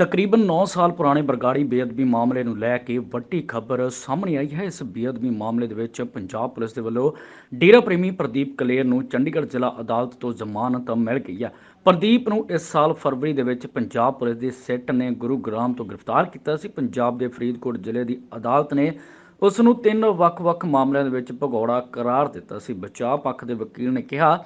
ਤਕਰੀਬਨ 9 ਸਾਲ ਪੁਰਾਣੇ ਬਰਗਾੜੀ ਬੇਅਦਬੀ ਮਾਮਲੇ ਨੂੰ ਲੈ ਕੇ ਵੱਡੀ ਖਬਰ ਸਾਹਮਣੇ ਆਈ ਹੈ। ਇਸ ਬੇਅਦਬੀ ਮਾਮਲੇ ਦੇ ਵਿੱਚ ਪੰਜਾਬ ਪੁਲਿਸ ਦੇ ਵੱਲੋਂ ਡੇਰਾ ਪ੍ਰੇਮੀ ਪ੍ਰਦੀਪ ਕਲੇਰ ਨੂੰ ਚੰਡੀਗੜ੍ਹ ਜ਼ਿਲ੍ਹਾ ਅਦਾਲਤ ਤੋਂ ਜ਼ਮਾਨਤ ਮਿਲ ਗਈ ਹੈ। ਪ੍ਰਦੀਪ ਨੂੰ ਇਸ ਸਾਲ ਫਰਵਰੀ ਦੇ ਵਿੱਚ ਪੰਜਾਬ ਪੁਲਿਸ ਦੀ ਸਿੱਟ ਨੇ ਗੁਰੂਗ੍ਰਾਮ ਤੋਂ ਗ੍ਰਿਫਤਾਰ ਕੀਤਾ ਸੀ। ਪੰਜਾਬ ਦੇ ਫਰੀਦਕੋਟ ਜ਼ਿਲ੍ਹੇ ਦੀ ਅਦਾਲਤ ਨੇ ਉਸ ਨੂੰ ਤਿੰਨ ਵੱਖ-ਵੱਖ ਮਾਮਲਿਆਂ ਦੇ ਵਿੱਚ ਭਗੌੜਾ ਕਰਾਰ ਦਿੱਤਾ ਸੀ। ਬਚਾਅ ਪੱਖ ਦੇ ਵਕੀਲ ਨੇ ਕਿਹਾ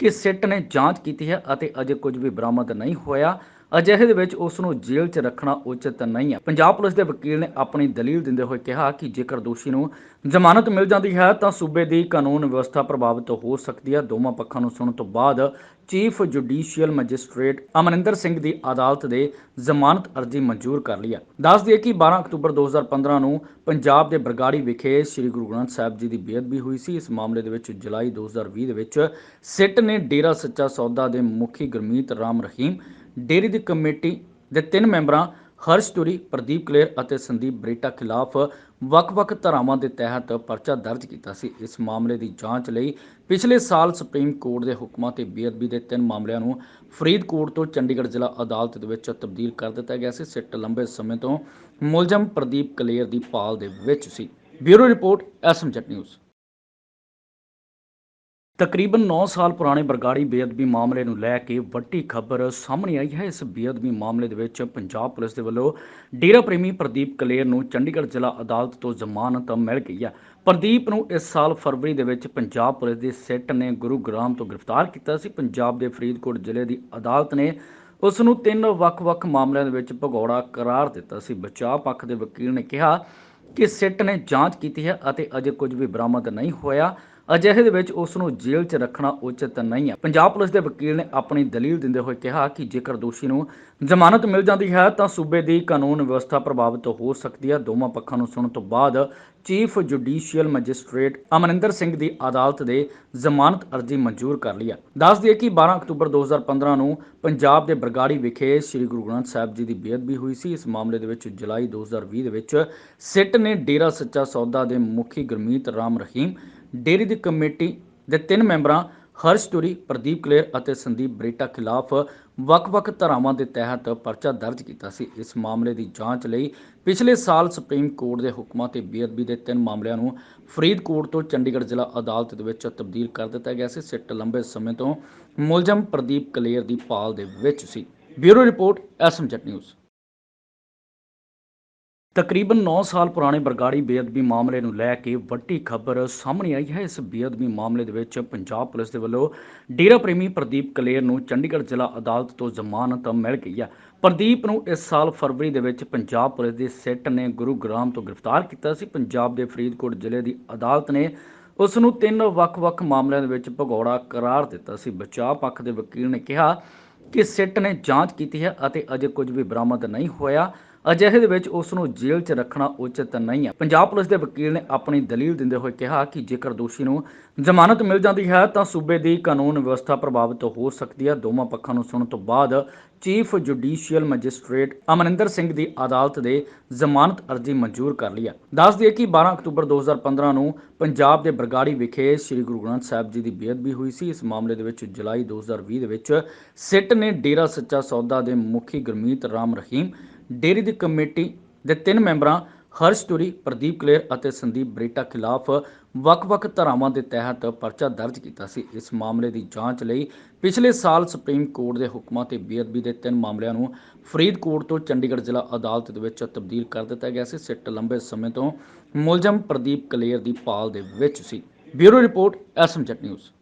ਕਿ ਸਿੱਟ ਨੇ ਜਾਂਚ ਕੀਤੀ ਹੈ ਅਤੇ ਅਜੇ ਕੁਝ ਵੀ ਬਰਾਮਦ ਨਹੀਂ ਹੋਇਆ। ਅਜਿਹੇ ਦੇ ਵਿੱਚ ਉਸ ਨੂੰ ਜੇਲ੍ਹ 'ਚ ਰੱਖਣਾ ਉਚਿਤ ਨਹੀਂ ਹੈ। ਪੰਜਾਬ ਪੁਲਿਸ ਦੇ ਵਕੀਲ ਨੇ ਆਪਣੀ ਦਲੀਲ ਦਿੰਦੇ ਹੋਏ ਕਿਹਾ ਕਿ ਜੇਕਰ ਦੋਸ਼ੀ ਨੂੰ ਜ਼ਮਾਨਤ ਮਿਲ ਜਾਂਦੀ ਹੈ, ਤਾਂ ਸੂਬੇ ਦੀ ਕਾਨੂੰਨ ਵਿਵਸਥਾ ਪ੍ਰਭਾਵਿਤ ਹੋ ਸਕਦੀ ਹੈ। ਦੋਵਾਂ ਪੱਖਾਂ ਨੂੰ ਸੁਣਨ ਤੋਂ ਬਾਅਦ chief judicial magistrate Amarinder Singh ਦੀ ਅਦਾਲਤ ਦੇ ਜ਼ਮਾਨਤ ਅਰਜ਼ੀ ਮਨਜ਼ੂਰ ਕਰ ਲਈ ਹੈ। ਦੱਸ ਦਈਏ ਕਿ 12 ਅਕਤੂਬਰ 2015 ਨੂੰ ਪੰਜਾਬ ਦੇ ਬਰਗਾੜੀ ਵਿਖੇ ਸ੍ਰੀ ਗੁਰੂ ਗ੍ਰੰਥ ਸਾਹਿਬ ਜੀ ਦੀ ਬੇਅਦਬੀ ਹੋਈ ਸੀ। ਇਸ ਮਾਮਲੇ ਦੇ ਵਿੱਚ ਜੁਲਾਈ 2020 ਦੇ ਵਿੱਚ ਸਿੱਟ ਨੇ ਡੇਰਾ ਸੱਚਾ ਸੌਦਾ ਦੇ ਮੁਖੀ ਗੁਰਮੀਤ ਰਾਮ ਰਹੀਮ ਡੇਰੀ ਦੀ ਕਮੇਟੀ ਦੇ ਤਿੰਨ ਮੈਂਬਰਾਂ ਹਰਸ਼ ਤੁਰੀ ਪ੍ਰਦੀਪ ਕਲੇਰ ਅਤੇ ਸੰਦੀਪ ਬਰੇਟਾ ਖਿਲਾਫ ਵੱਖ-ਵੱਖ ਧਾਰਾਵਾਂ ਦੇ ਤਹਿਤ ਪਰਚਾ ਦਰਜ ਕੀਤਾ ਸੀ। ਇਸ ਮਾਮਲੇ ਦੀ ਜਾਂਚ ਲਈ ਪਿਛਲੇ ਸਾਲ ਸੁਪਰੀਮ ਕੋਰਟ ਦੇ ਹੁਕਮਾਂ ਤੇ ਬੇਅਦਬੀ ਦੇ ਤਿੰਨ ਮਾਮਲਿਆਂ ਨੂੰ ਫਰੀਦਕੋਟ ਤੋਂ ਚੰਡੀਗੜ੍ਹ ਜ਼ਿਲ੍ਹਾ ਅਦਾਲਤ ਦੇ ਵਿੱਚ ਤਬਦੀਲ ਕਰ ਦਿੱਤਾ ਗਿਆ ਸੀ। ਸਿੱਟ ਲੰਬੇ ਸਮੇਂ ਤੋਂ ਮੁਲਜ਼ਮ ਪ੍ਰਦੀਪ ਕਲੇਰ ਦੀ ਪਾਲ ਦੇ ਵਿੱਚ ਸੀ। ਬਿਊਰੋ ਰਿਪੋਰਟ ਐਸਐਮਜੈਟ ਨਿਊਜ਼। ਤਕਰੀਬਨ 9 ਸਾਲ ਪੁਰਾਣੇ ਬਰਗਾੜੀ ਬੇਅਦਬੀ ਮਾਮਲੇ ਨੂੰ ਲੈ ਕੇ ਵੱਡੀ ਖਬਰ ਸਾਹਮਣੇ ਆਈ ਹੈ। ਇਸ ਬੇਅਦਬੀ ਮਾਮਲੇ ਦੇ ਵਿੱਚ ਪੰਜਾਬ ਪੁਲਿਸ ਦੇ ਵੱਲੋਂ ਡੇਰਾ ਪ੍ਰੇਮੀ ਪ੍ਰਦੀਪ ਕਲੇਰ ਨੂੰ ਚੰਡੀਗੜ੍ਹ ਜ਼ਿਲ੍ਹਾ ਅਦਾਲਤ ਤੋਂ ਜ਼ਮਾਨਤ ਮਿਲ ਗਈ ਹੈ। ਪ੍ਰਦੀਪ ਨੂੰ ਇਸ ਸਾਲ ਫਰਵਰੀ ਦੇ ਵਿੱਚ ਪੰਜਾਬ ਪੁਲਿਸ ਦੀ ਸਿੱਟ ਨੇ ਗੁਰੂਗ੍ਰਾਮ ਤੋਂ ਗ੍ਰਿਫਤਾਰ ਕੀਤਾ ਸੀ। ਪੰਜਾਬ ਦੇ ਫਰੀਦਕੋਟ ਜ਼ਿਲ੍ਹੇ ਦੀ ਅਦਾਲਤ ਨੇ ਉਸ ਨੂੰ ਤਿੰਨ ਵੱਖ-ਵੱਖ ਮਾਮਲਿਆਂ ਦੇ ਵਿੱਚ ਭਗੌੜਾ ਕਰਾਰ ਦਿੱਤਾ ਸੀ। ਬਚਾਅ ਪੱਖ ਦੇ ਵਕੀਲ ਨੇ ਕਿਹਾ ਕਿ ਸਿੱਟ ਨੇ ਜਾਂਚ ਕੀਤੀ ਹੈ ਅਤੇ ਅਜੇ ਕੁਝ ਵੀ ਬਰਾਮਦ ਨਹੀਂ ਹੋਇਆ। ਅਜਿਹੇ ਦੇ ਵਿੱਚ ਉਸ ਨੂੰ ਜੇਲ੍ਹ 'ਚ ਰੱਖਣਾ ਉਚਿਤ ਨਹੀਂ ਹੈ। ਪੰਜਾਬ ਪੁਲਿਸ ਦੇ ਵਕੀਲ ਨੇ ਆਪਣੀ ਦਲੀਲ ਦਿੰਦੇ ਹੋਏ ਕਿਹਾ ਕਿ ਜੇਕਰ ਦੋਸ਼ੀ ਨੂੰ ਜ਼ਮਾਨਤ ਮਿਲ ਜਾਂਦੀ ਹੈ, ਤਾਂ ਸੂਬੇ ਦੀ ਕਾਨੂੰਨ ਵਿਵਸਥਾ ਪ੍ਰਭਾਵਿਤ ਹੋ ਸਕਦੀ ਹੈ। ਦੋਵਾਂ ਪੱਖਾਂ ਨੂੰ ਸੁਣਨ ਤੋਂ ਬਾਅਦ chief judicial magistrate Amarinder Singh ਦੀ ਅਦਾਲਤ ਦੇ ਜ਼ਮਾਨਤ ਅਰਜ਼ੀ ਮਨਜ਼ੂਰ ਕਰ ਲਈ ਹੈ। ਦੱਸ ਦਈਏ ਕਿ 12 ਅਕਤੂਬਰ 2015 ਨੂੰ ਪੰਜਾਬ ਦੇ ਬਰਗਾੜੀ ਵਿਖੇ ਸ੍ਰੀ ਗੁਰੂ ਗ੍ਰੰਥ ਸਾਹਿਬ ਜੀ ਦੀ ਬੇਅਦਬੀ ਹੋਈ ਸੀ। ਇਸ ਮਾਮਲੇ ਦੇ ਵਿੱਚ ਜੁਲਾਈ 2020 ਦੇ ਵਿੱਚ ਸਿੱਟ ਨੇ ਡੇਰਾ ਸੱਚਾ ਸੌਦਾ ਦੇ ਮੁਖੀ ਗੁਰਮੀਤ ਰਾਮ ਰਹੀਮ ਡੇਰੀ ਦੀ ਕਮੇਟੀ ਦੇ ਤਿੰਨ ਮੈਂਬਰਾਂ ਹਰਸ਼ ਤੁਰੀ ਪ੍ਰਦੀਪ ਕਲੇਰ ਅਤੇ ਸੰਦੀਪ ਬਰੇਟਾ ਖਿਲਾਫ ਵੱਖ-ਵੱਖ ਧਾਰਾਵਾਂ ਦੇ ਤਹਿਤ ਪਰਚਾ ਦਰਜ ਕੀਤਾ ਸੀ। ਇਸ ਮਾਮਲੇ ਦੀ ਜਾਂਚ ਲਈ ਪਿਛਲੇ ਸਾਲ ਸੁਪਰੀਮ ਕੋਰਟ ਦੇ ਹੁਕਮਾਂ ਤੇ ਬੇਅਦਬੀ ਦੇ ਤਿੰਨ ਮਾਮਲਿਆਂ ਨੂੰ ਫਰੀਦਕੋਟ ਤੋਂ ਚੰਡੀਗੜ੍ਹ ਜ਼ਿਲ੍ਹਾ ਅਦਾਲਤ ਦੇ ਵਿੱਚ ਤਬਦੀਲ ਕਰ ਦਿੱਤਾ ਗਿਆ ਸੀ। ਸਿੱਟ ਲੰਬੇ ਸਮੇਂ ਤੋਂ ਮੁਲਜ਼ਮ ਪ੍ਰਦੀਪ ਕਲੇਰ ਦੀ ਭਾਲ ਦੇ ਵਿੱਚ ਸੀ। ਬਿਊਰੋ ਰਿਪੋਰਟ ਐਸਐਮਜੈਟ ਨਿਊਜ਼। ਤਕਰੀਬਨ 9 ਸਾਲ ਪੁਰਾਣੇ ਬਰਗਾੜੀ ਬੇਅਦਬੀ ਮਾਮਲੇ ਨੂੰ ਲੈ ਕੇ ਵੱਡੀ ਖਬਰ ਸਾਹਮਣੇ ਆਈ ਹੈ। ਇਸ ਬੇਅਦਬੀ ਮਾਮਲੇ ਦੇ ਵਿੱਚ ਪੰਜਾਬ ਪੁਲਿਸ ਦੇ ਵੱਲੋਂ ਡੇਰਾ ਪ੍ਰੇਮੀ ਪ੍ਰਦੀਪ ਕਲੇਰ ਨੂੰ ਚੰਡੀਗੜ੍ਹ ਜ਼ਿਲ੍ਹਾ ਅਦਾਲਤ ਤੋਂ ਜ਼ਮਾਨਤ ਮਿਲ ਗਈ ਹੈ। ਪ੍ਰਦੀਪ ਨੂੰ ਇਸ ਸਾਲ ਫਰਵਰੀ ਦੇ ਵਿੱਚ ਪੰਜਾਬ ਪੁਲਿਸ ਦੀ ਸਿੱਟ ਨੇ ਗੁਰੂਗ੍ਰਾਮ ਤੋਂ ਗ੍ਰਿਫਤਾਰ ਕੀਤਾ ਸੀ। ਪੰਜਾਬ ਦੇ ਫਰੀਦਕੋਟ ਜ਼ਿਲ੍ਹੇ ਦੀ ਅਦਾਲਤ ਨੇ ਉਸ ਨੂੰ ਤਿੰਨ ਵੱਖ-ਵੱਖ ਮਾਮਲਿਆਂ ਦੇ ਵਿੱਚ ਭਗੌੜਾ ਕਰਾਰ ਦਿੱਤਾ ਸੀ। ਬਚਾਅ ਪੱਖ ਦੇ ਵਕੀਲ ਨੇ ਕਿਹਾ ਕਿ ਸਿੱਟ ਨੇ ਜਾਂਚ ਕੀਤੀ ਹੈ ਅਤੇ ਅਜੇ ਕੁਝ ਵੀ ਬਰਾਮਦ ਨਹੀਂ ਹੋਇਆ। ਅਜਿਹੇ ਦੇ ਵਿੱਚ ਉਸ ਨੂੰ ਜੇਲ੍ਹ 'ਚ ਰੱਖਣਾ ਉਚਿਤ ਨਹੀਂ ਹੈ। ਪੰਜਾਬ ਪੁਲਿਸ ਦੇ ਵਕੀਲ ਨੇ ਆਪਣੀ ਦਲੀਲ ਦਿੰਦੇ ਹੋਏ ਕਿਹਾ ਕਿ ਜੇਕਰ ਦੋਸ਼ੀ ਨੂੰ ਜ਼ਮਾਨਤ ਮਿਲ ਜਾਂਦੀ ਹੈ ਤਾਂ ਸੂਬੇ ਦੀ ਕਾਨੂੰਨ ਵਿਵਸਥਾ ਪ੍ਰਭਾਵਿਤ ਹੋ ਸਕਦੀ ਹੈ। ਦੋਵਾਂ ਪੱਖਾਂ ਨੂੰ ਸੁਣਨ ਤੋਂ ਬਾਅਦ chief judicial magistrate Amarinder Singh ਦੀ ਅਦਾਲਤ ਦੇ ਜ਼ਮਾਨਤ ਅਰਜ਼ੀ ਮਨਜ਼ੂਰ ਕਰ ਲਈ ਹੈ। ਦੱਸ ਦਈਏ ਕਿ 12 ਅਕਤੂਬਰ 2015 ਨੂੰ ਪੰਜਾਬ ਦੇ ਬਰਗਾੜੀ ਵਿਖੇ ਸ੍ਰੀ ਗੁਰੂ ਗ੍ਰੰਥ ਸਾਹਿਬ ਜੀ ਦੀ ਬੇਅਦਬੀ ਹੋਈ ਸੀ। ਇਸ ਮਾਮਲੇ ਦੇ ਵਿੱਚ ਜੁਲਾਈ 2020 ਦੇ ਵਿੱਚ ਸਿੱਟ ਨੇ ਡੇਰਾ ਸੱਚਾ ਸੌਦਾ ਦੇ ਮੁਖੀ ਗੁਰਮੀਤ ਰਾਮ ਰਹੀਮ ਡੇਰੀ ਦੀ ਕਮੇਟੀ ਦੇ ਤਿੰਨ ਮੈਂਬਰਾਂ ਹਰਸ਼ ਤੁਰੀ ਪ੍ਰਦੀਪ ਕਲੇਰ ਅਤੇ ਸੰਦੀਪ ਬਰੇਟਾ ਖਿਲਾਫ ਵੱਖ-ਵੱਖ ਧਾਰਾਵਾਂ ਦੇ ਤਹਿਤ ਪਰਚਾ ਦਰਜ ਕੀਤਾ ਸੀ। ਇਸ ਮਾਮਲੇ ਦੀ ਜਾਂਚ ਲਈ ਪਿਛਲੇ ਸਾਲ ਸੁਪਰੀਮ ਕੋਰਟ ਦੇ ਹੁਕਮਾਂ ਤੇ ਬੇਅਦਬੀ ਦੇ ਤਿੰਨ ਮਾਮਲਿਆਂ ਨੂੰ ਫਰੀਦਕੋਟ ਤੋਂ ਚੰਡੀਗੜ੍ਹ ਜ਼ਿਲ੍ਹਾ ਅਦਾਲਤ ਦੇ ਵਿੱਚ ਤਬਦੀਲ ਕਰ ਦਿੱਤਾ ਗਿਆ ਸੀ। ਸਿੱਟ ਲੰਬੇ ਸਮੇਂ ਤੋਂ ਮੁਲਜ਼ਮ ਪ੍ਰਦੀਪ ਕਲੇਰ ਦੀ ਪਾਲ ਦੇ ਵਿੱਚ ਸੀ। ਬਿਊਰੋ ਰਿਪੋਰਟ ਐਸਐਮਜੈਟ ਨਿਊਜ਼।